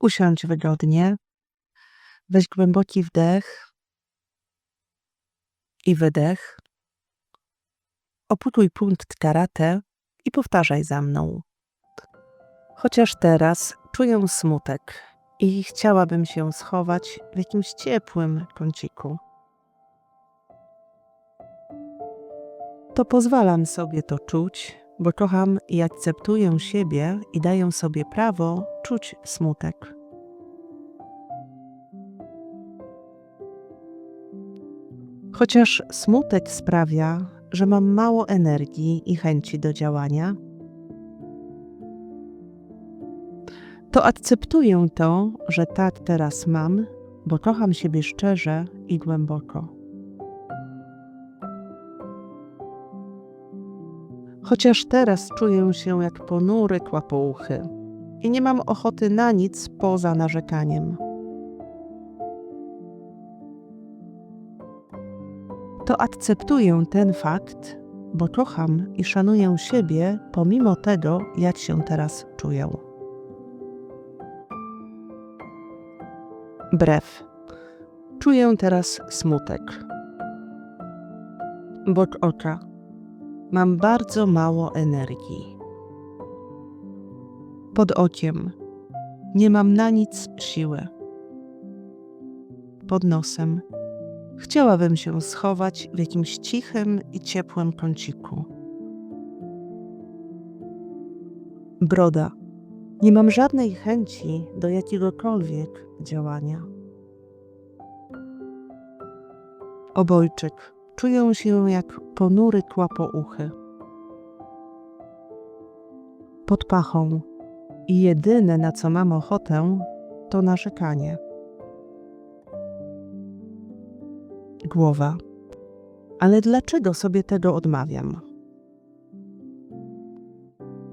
Usiądź wygodnie. Weź głęboki wdech i wydech. Oputuj punkt karate i powtarzaj za mną. Chociaż teraz czuję smutek i chciałabym się schować w jakimś ciepłym kąciku. To pozwalam sobie to czuć, bo kocham i akceptuję siebie i daję sobie prawo czuć smutek. Chociaż smutek sprawia, że mam mało energii i chęci do działania, to akceptuję to, że tak teraz mam, bo kocham siebie szczerze i głęboko. Chociaż teraz czuję się jak ponury kłapouchy i nie mam ochoty na nic poza narzekaniem. To akceptuję ten fakt, bo kocham i szanuję siebie pomimo tego, jak się teraz czuję. Brew. Czuję teraz smutek. Bok oka. Mam bardzo mało energii. Pod okiem. Nie mam na nic siły. Pod nosem. Chciałabym się schować w jakimś cichym i ciepłym kąciku. Broda. Nie mam żadnej chęci do jakiegokolwiek działania. Obojczyk. Czuję się jak ponury kłapouchy. Pod pachą. I jedyne, na co mam ochotę, to narzekanie. Głowa. Ale dlaczego sobie tego odmawiam?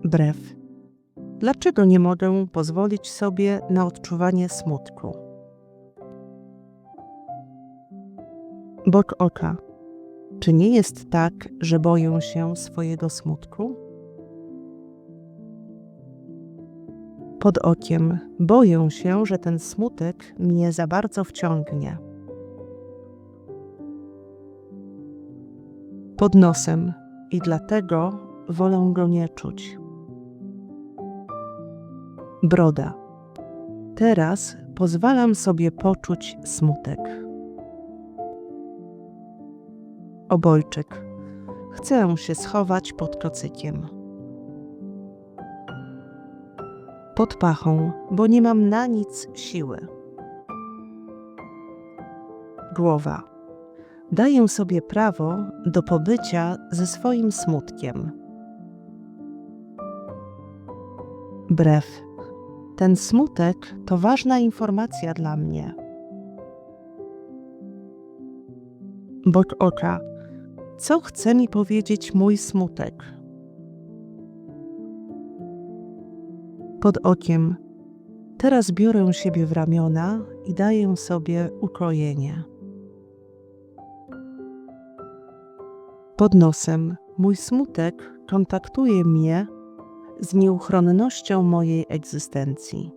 Brew. Dlaczego nie mogę pozwolić sobie na odczuwanie smutku? Bok oka. Czy nie jest tak, że boję się swojego smutku? Pod okiem boję się, że ten smutek mnie za bardzo wciągnie. Pod nosem i dlatego wolę go nie czuć. Broda. Teraz pozwalam sobie poczuć smutek. Obojczyk. Chcę się schować pod kocykiem. Pod pachą, bo nie mam na nic siły. Głowa. Daję sobie prawo do pobycia ze swoim smutkiem. Brew. Ten smutek to ważna informacja dla mnie. Bok oka. Co chce mi powiedzieć mój smutek? Pod okiem. Teraz biorę siebie w ramiona i daję sobie ukojenie. Pod nosem. Mój smutek kontaktuje mnie z nieuchronnością mojej egzystencji.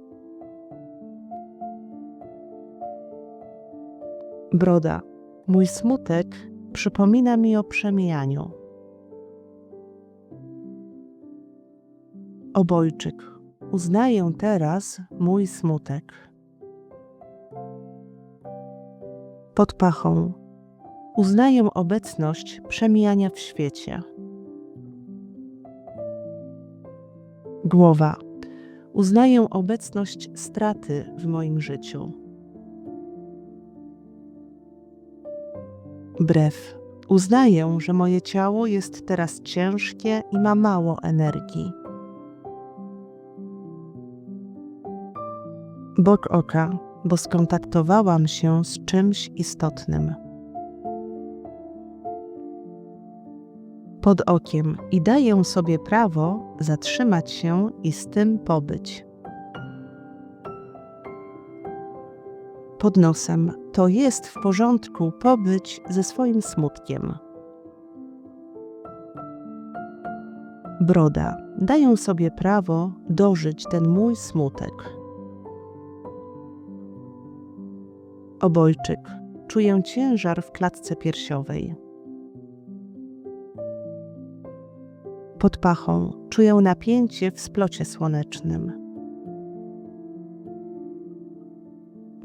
Broda. Mój smutek przypomina mi o przemijaniu. Obojczyk. Uznaję teraz mój smutek. Pod pachą. Uznaję obecność przemijania w świecie. Głowa. Uznaję obecność straty w moim życiu. Brew. Uznaję, że moje ciało jest teraz ciężkie i ma mało energii. Bok oka, bo skontaktowałam się z czymś istotnym. Pod okiem i daję sobie prawo zatrzymać się i z tym pobyć. Pod nosem to jest w porządku pobyć ze swoim smutkiem. Broda. Daję sobie prawo dożyć ten mój smutek. Obojczyk. Czuję ciężar w klatce piersiowej. Pod pachą czuję napięcie w splocie słonecznym.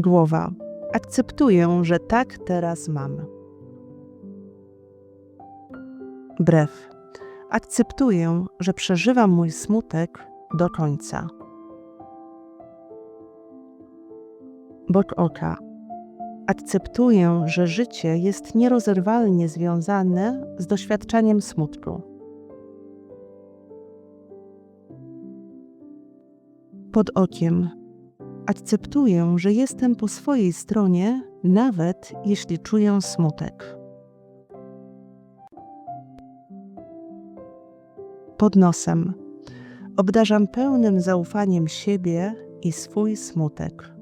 Głowa. Akceptuję, że tak teraz mam. Brew. Akceptuję, że przeżywam mój smutek do końca. Bok oka. Akceptuję, że życie jest nierozerwalnie związane z doświadczaniem smutku. Pod okiem. Akceptuję, że jestem po swojej stronie, nawet jeśli czuję smutek. Pod nosem. Obdarzam pełnym zaufaniem siebie i swój smutek.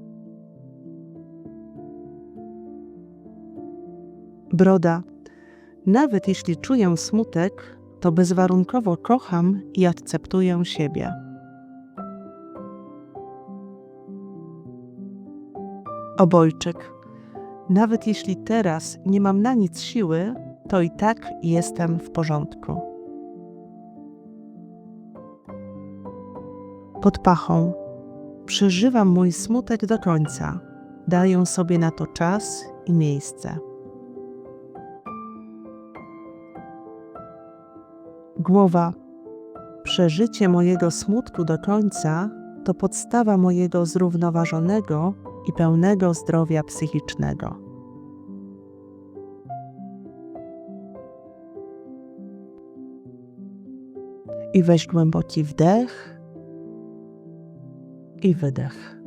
Broda. Nawet jeśli czuję smutek, to bezwarunkowo kocham i akceptuję siebie. Obojczyk. Nawet jeśli teraz nie mam na nic siły, to i tak jestem w porządku. Pod pachą. Przeżywam mój smutek do końca. Daję sobie na to czas i miejsce. Głowa. Przeżycie mojego smutku do końca to podstawa mojego zrównoważonego i pełnego zdrowia psychicznego. I weź głęboki wdech i wydech.